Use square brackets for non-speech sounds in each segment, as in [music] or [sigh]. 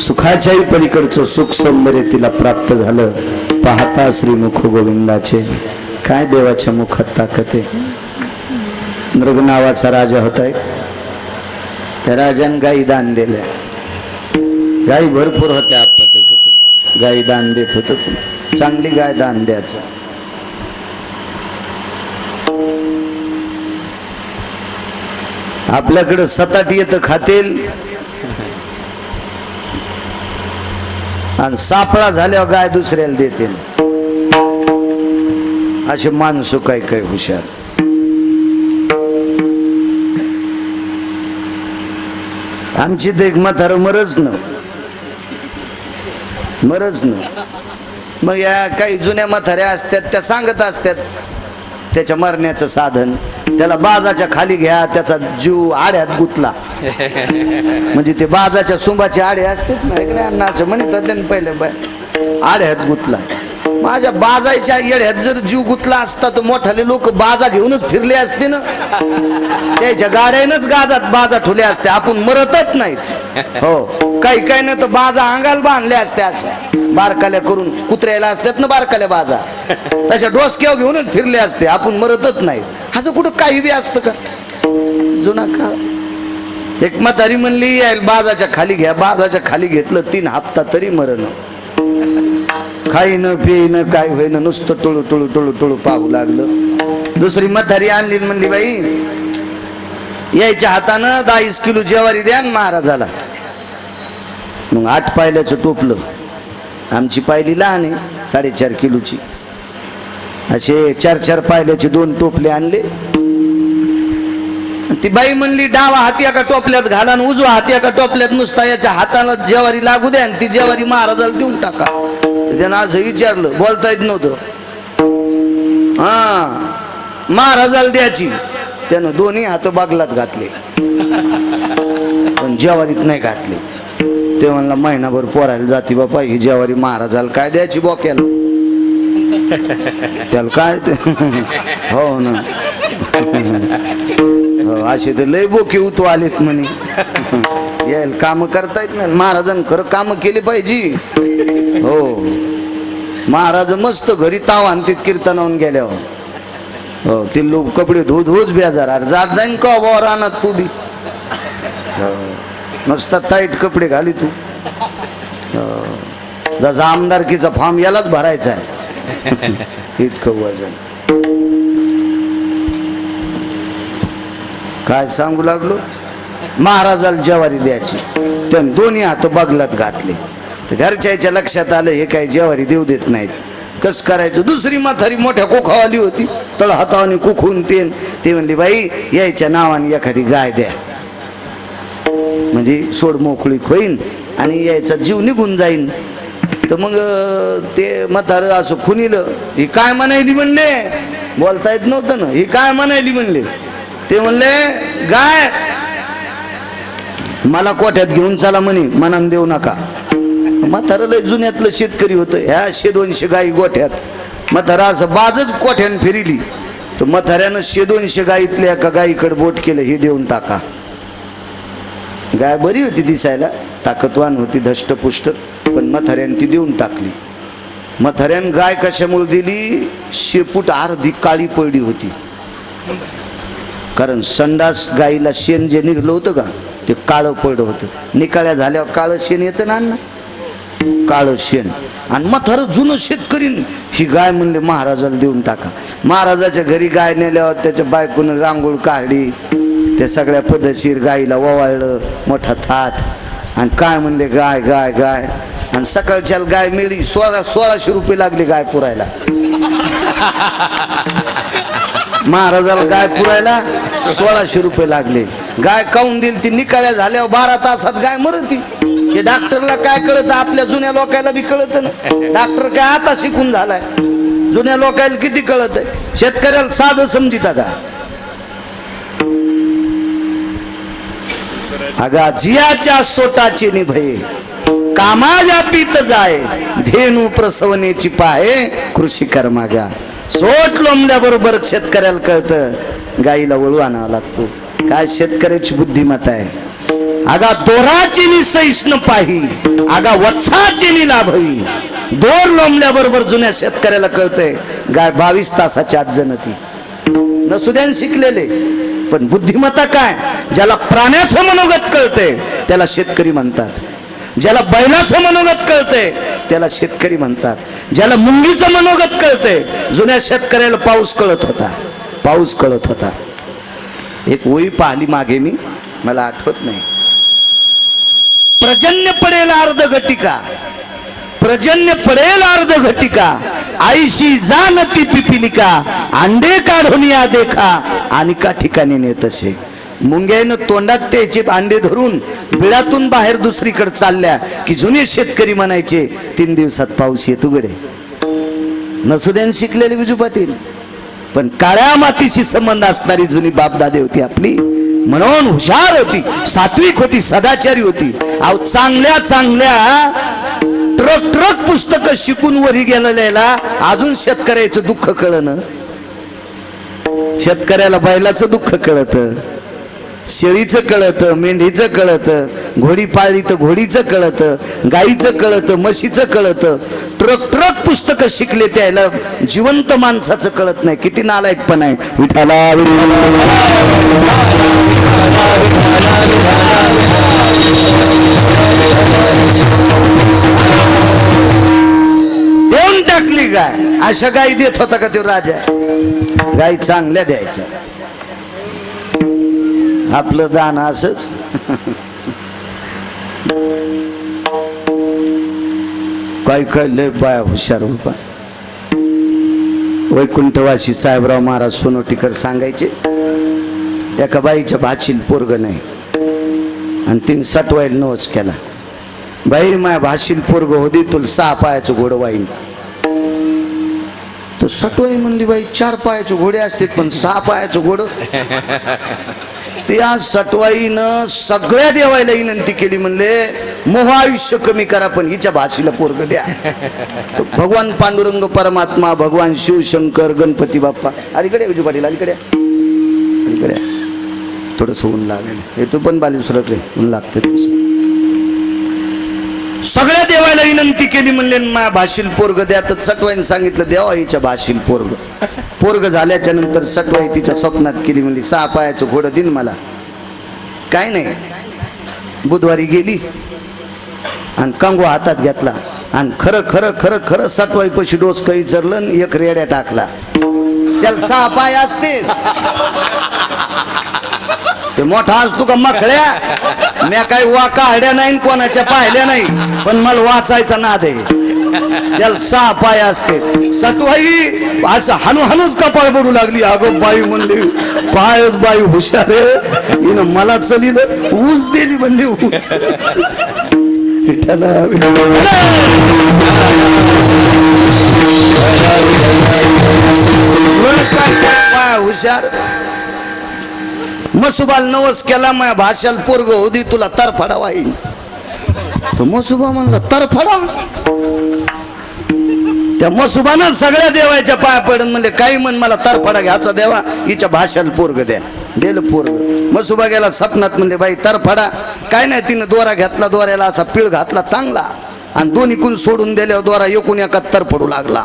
सुखाच्याही पलीकडचं सुख सौंदर्य तिला प्राप्त झालं. पाहता श्रीमुख गोविंदाचे. काय देवाच्या मुखात ताकते नृग मृग नावाचा राजा होता एक त्या राजाने गाई दान दिल्या. गाई भरपूर होत्या आपल्या गाई दान देत होत. चांगली गाय दान द्यायचं. आपल्याकडं सताट येतं खातील. आणि सापळा झाल्यावर गाय दुसऱ्याला देतील असे माणसं काय काय हुशार. आमची तर एक म्हातारं मरच न. मरच न. मग या काही जुन्या म्हाताऱ्या असतात त्या सांगत असतात त्याच्या मरण्याचं साधन. त्याला बाजाच्या खाली घ्या त्याचा जीव आड्यात गुतला. [laughs] म्हणजे ते बाजाच्या सुंबाचे आडे असतात ना असं पहिले बाय आड्यात गुतला. माझ्या बाजाच्या येड्यात जर जीव गुतला असता तर मोठाले लोक बाजा घेऊनच फिरले असते ना. त्याच्या गाड्यानंच गाजात बाजा ठुले असते आपण मरतच नाहीत. हो काही काही ना तर बाजा अंगाला बांधले असते अशा. बारकाल्या करून कुत्र्याला असतात ना बारकाल्या बाजा. तशा डोसक्यावर घेऊनच फिरले असते. आपण मरतच नाही. असं कुठं काही बी असतं का? जुना काळ एक म्हातारी म्हणली यायला बाजाच्या खाली घ्या. बाजाच्या खाली घेतलं तीन हप्ता तरी मरण. खाईन पिईन काय होईन नुसतं टुळू टुळू टुळू टुळू पाहू लागलं. दुसरी म्हातारी आणली म्हणली बाई यायच्या हातानं दहा किलो जेवारी द्या महाराजाला. मग आठ पायल्याचं टोपलं. आमची पायली लहान आहे साडेचार किलोची. असे चार चार पायल्याचे दोन टोपले आणले. ती बाई म्हणली डावा हाती एका टोपल्यात घाला आणि उजवा हाती एका टोपल्यात नुसता याच्या हाताला जेवारी लागू द्या आणि ती जेवारी महाराजाला देऊन टाका. त्यानं असं विचारलं बोलता येत नव्हतं. हा महाराजाला द्यायची. त्यानं दोन्ही हात बागलात घातले. पण जेवारीत नाही घातले. ते म्हणला महिनाभर पोरायला जाती बापा ही जेवारी महाराजाला काय द्यायची बोक्याला? त्याला काय ते? हो ना. हो असे तर लय बोके उतू आलेत म्हणे. यायला काम करता येत नाही महाराजांनी खरं काम केली पाहिजे. हो. महाराज मस्त घरी ताव आणतीत कीर्तनावून गेल्यावर. हो ते लोक कपडे धू धूच बेजार. अरे जात जाईन का वर आणत तू बी? हो. नुसता टाईट कपडे घाली तू. जसा आमदारकीचा फॉर्म यालाच भरायचा आहे. [laughs] इतकं वजन. काय सांगू लागलो? महाराजाला जवारी द्यायची. त्यानं दोन्ही हात बगलात घातले. तर घरच्याच्या लक्षात आलं हे काय जवारी देऊ देत नाहीत. कस करायचं? दुसरी म्हातारी मोठ्या कोखावाली होती. तळ हातावाने कुखून तेन. ते म्हणली बाई यायच्या नावाने एखादी गाय द्या. म्हणजे सोड मोकळीक होईल आणि यायचा जीव निघून जाईन. तर मग ते म्हातार असं खुनिलं ही काय म्हणायली म्हणले? बोलता येत नव्हतं ना. ही काय म्हणायली म्हणले? ते म्हणले गाय मला कोठ्यात घेऊन चला म्हणे मनान देऊ नका. म्हातारं लय जुन्यातलं शेतकरी होतं. ह्या शे दोनशे गाई गोठ्यात. म्हातारा असं बाजच कोठ्यान फिरिली. तर म्हाताऱ्यानं शे दोनशे गाईतल्या एका गाईकडे बोट केलं हे देऊन टाका. गाय बरी होती दिसायला ताकदवान होती धष्टपुष्ट पण म्हाताऱ्यानं ती देऊन टाकली. म्हाताऱ्यानं गाय कशामुळे दिली? शेपूट अर्धी काळी पडली होती. कारण संडास गाईला शेण जे निघलं होतं का ते काळं पडलं होतं. निकाळ्या झाल्यावर काळं शेण येतं ना अण्णा? काळं शेण. आणि म्हातारं जुनं शेतकरी ही गाय म्हणले महाराजाला देऊन टाका. महाराजाच्या घरी गाय नेल्यावर त्याच्या बायकोनं रांगोळ काढली. त्या सगळ्या पद्धतशीर गाईला ओवाळलं मोठा थाट. आणि काय म्हणले गाय गाय गाय. आणि सकाळच्याला गाय मिळली सोळा सोळाशे रुपये लागले गाय पुरायला. [laughs] महाराजाला गाय पुरायला सोळाशे रुपये लागले. गाय काऊन दिली ती? निकाळ्या झाल्यावर बारा तासात गाय मरती. हे डॉक्टरला काय कळत? आपल्या जुन्या लोकायला बी कळत ना. डॉक्टर काय आता शिकून झालाय? जुन्या लोकायला किती कळत आहे शेतकऱ्याला साधं समजित आता अगा जियाच्या सोटाची निभये. कामाजा पीत जाय धेनू प्रसवनेची पाहे कृषी कर्माजा सोट लोंबल्याबरोबर शेतकऱ्याला कळतं गाईला वळू आणावा लागतो. काय शेतकऱ्याची बुद्धिमत्ता आहे? आगा दोराची नि पाही आगा वत्साची नि लाभवी. दोर लोंबल्याबरोबर जुन्या शेतकऱ्याला कळतंय गाय बावीस तासाची आज जनती. नसुद्यान शिकलेले. पण बुद्धिमत्ता काय? ज्याला प्राण्याचं मनोगत कळतंय त्याला शेतकरी म्हणतात. ज्याला बैलाचं मनोगत कळतंय त्याला शेतकरी म्हणतात. ज्याला मुंगीचं मनोगत कळतंय जुन्या शेतकऱ्याला पाऊस कळत होता. पाऊस कळत होता. एक ओळी पाहिली मागे मी मला आठवत नाही. प्रजन्य पडेल अर्ध घटिका पर्जन्य पडेल अर्ध घटिका. आईशी जानती पिपिलिका. अंडे काढून या देखा. आणि का ठिकाणी नेत असे. मुंग्यानं तोंडात त्याचे अंडे धरून बिळातून बाहेर दुसरीकडे चालल्या की जुने शेतकरी म्हणायचे तीन दिवसात पाऊस येत उघडे नसुद्यान शिकलेले विजू पाटील. पण काळ्या मातीशी संबंध असणारी जुनी बापदादे होती आपली. म्हणून हुशार होती सात्विक होती सदाचारी होती. अहो चांगल्या चांगल्या ट्रक ट्रक पुस्तक शिकून वरी गेलेल्या अजून शेतकऱ्याचं दुःख कळन शेतकऱ्याला बैलाचं दुःख कळत शेळीचं कळत मेंढीचं कळत घोडी पाळली तर घोडीचं कळत गाईचं कळत म्हशीचं कळत. ट्रक ट्रक पुस्तकं शिकले त्याला जिवंत माणसाचं कळत नाही. किती नालायक पण आहे विठाला अशा गाई देत होता का तो राजा? गाई चांगल्या द्यायच्या. आपलं दान असच. काय काय लय बाया हुशार होता वैकुंठवासी साहेबराव महाराज सोनोटीकर सांगायचे एका बाईच्या भाचील पोरग नाही. आणि तीन सटवाईल नवस केला. बाई माया भाशील पोरग होती तुला सहा पायाचं घोडं वाईन. तर सटवाई म्हणली बाई चार पायाचे घोडे असतात पण सहा पायाचं घोडं. [laughs] त्या सटवाईनं सगळ्या देवायला विनंती केली म्हणले मोह आयुष्य कमी करा पण हिच्या भाषेला पोरग द्या. भगवान पांडुरंग परमात्मा भगवान शिवशंकर गणपती बाप्पा अलीकडे विजू पाटील अलीकडे अलीकडे थोडस ऊन लागेल. हे तू पण बालेश्वरात रे ऊन लागते. सगळ्या देवाला विनंती केली म्हणले मा भाषील पोरग द्या. तर सटवाईने सांगितलं देवा हिच्या भाषील पोरग. पोरग झाल्याच्यानंतर सटवाई तिच्या स्वप्नात केली म्हणली सहा पायाचं घोडं दिन मला. काय नाही. बुधवारी गेली आणि कंगवा हातात घेतला आणि खरं खरं खरं खरं सटवाई पशी डोस काही चरलं एक रेड्या टाकला. त्याला सहा पाय असते ते मोठा असतो का मखळ्या? म्या काही वाका हड्या नाही कोणाच्या पाहिल्या नाही पण मला वाचायचा नाद आहे. त्याला सहा पाय असते. सटवाई असं हनु हनुच कपाळ पडू लागली. अगं बाई म्हणली पायच बाई हुशार आहे. हिनं मला चलिलं ऊस दिली म्हणली ऊस. पाय हुशार? मसुबाल नवस केला माझ्या भाषाल पोरग होती तुला तरफडा वाईन. तो मसुबा म्हणला तरफडा? त्या मसुबानं सगळ्या देवाच्या पाया पडून म्हणले काही म्हण मला तरफडा घ्यायचा देवा हिच्या भाषाला पोरग द्या. गेलं पोरग. मसुबा गेला सपनात म्हणले बाई तरफडा. काय नाही तिनं दोरा घेतला दोऱ्याला असा पिळ घातला चांगला. आणि दोन्ही कुण सोडून दिल्यावर दोरा एकूण एका तरफडू लागला.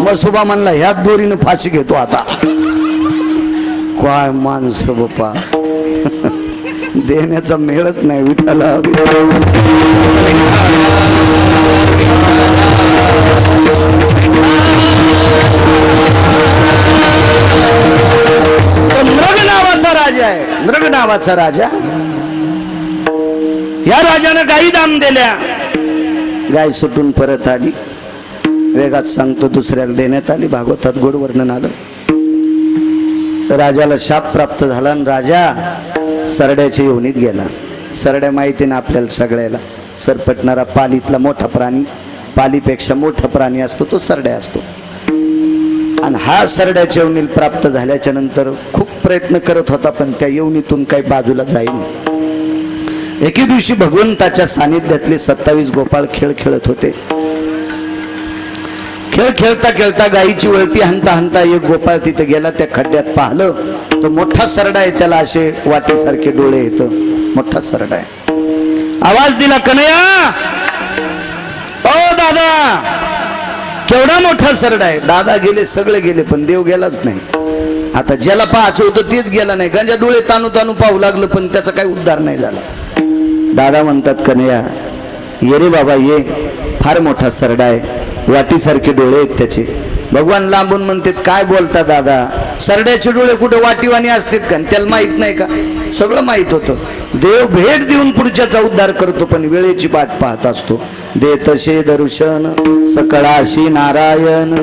मसुबा म्हणला ह्याच दोरीनं फाशी घेतो आता. काय माणसं बापा देण्याचा मिळत नाही विठाला. तो नृग नावाचा राजा आहे. नृग नावाचा राजा. या राजानं गाई दाम दिल्या. गाय सुटून परत आली. वेगात सांगतो दुसऱ्याला देण्यात आली. भागवतात गोड वर्णन आलं. राजाला शाप प्राप्त झाला आणि राजा सरड्याच्या योनीत गेला. सरड्या माहिती ना आपल्याला सगळ्याला सरपटणारा पालीतला मोठा प्राणी पालीपेक्षा मोठा प्राणी असतो तो सरड्या असतो. आणि हा सरड्याच्या येवनील प्राप्त झाल्याच्यानंतर खूप प्रयत्न करत होता पण त्या येवनीतून काही बाजूला जाईल एके दिवशी भगवंताच्या सानिध्यातले सत्तावीस गोपाळ खेळ खेळत होते. खेळ खेळता खेळता गायीची वळती हंता हंता एक गोपाळ तिथे गेला त्या खड्ड्यात पाहिलं. तो मोठा सरडा आहे त्याला असे वाटेसारखे डोळे येत मोठा सरड आहे. आवाज दिला कनया ओ दादा! केवढा मोठा सरडा आहे. दादा गेले सगळे गेले पण देव गेलाच नाही. आता ज्याला पाहायचं होतं तेच गेला नाही. गंजा डोळे तानू तानू पाहू लागलं पण त्याचा काही उद्धार नाही झाला. दादा म्हणतात कनया ये रे बाबा ये. फार मोठा सरडा आहे. वाटीसारखे डोळे आहेत त्याचे. भगवान लांबून म्हणतात काय बोलता दादा? सरड्याचे डोळे कुठे वाटीवाणी असतात का? त्याला माहीत नाही का? सगळं माहीत होतं. देव भेट देऊन पुढच्याचा उद्धार करतो पण वेळेची बाट पाहत असतो. देतशे दर्शन सकळाशी नारायण.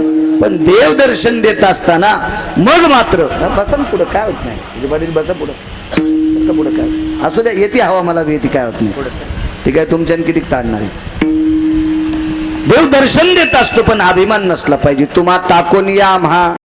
पण देव दर्शन देत असताना मग मात्र बसा ना पुढं काय होत नाही. तुझ्या बसा पुढं. पुढं काय? असू द्या येते हवा मला येते काय होत नाही. ठीक आहे तुमच्याने किती ताणणार आहे देव दर्शन देत असतो पण अभिमान नसला पाहिजे. तुम्हा ताकोन या आम्हा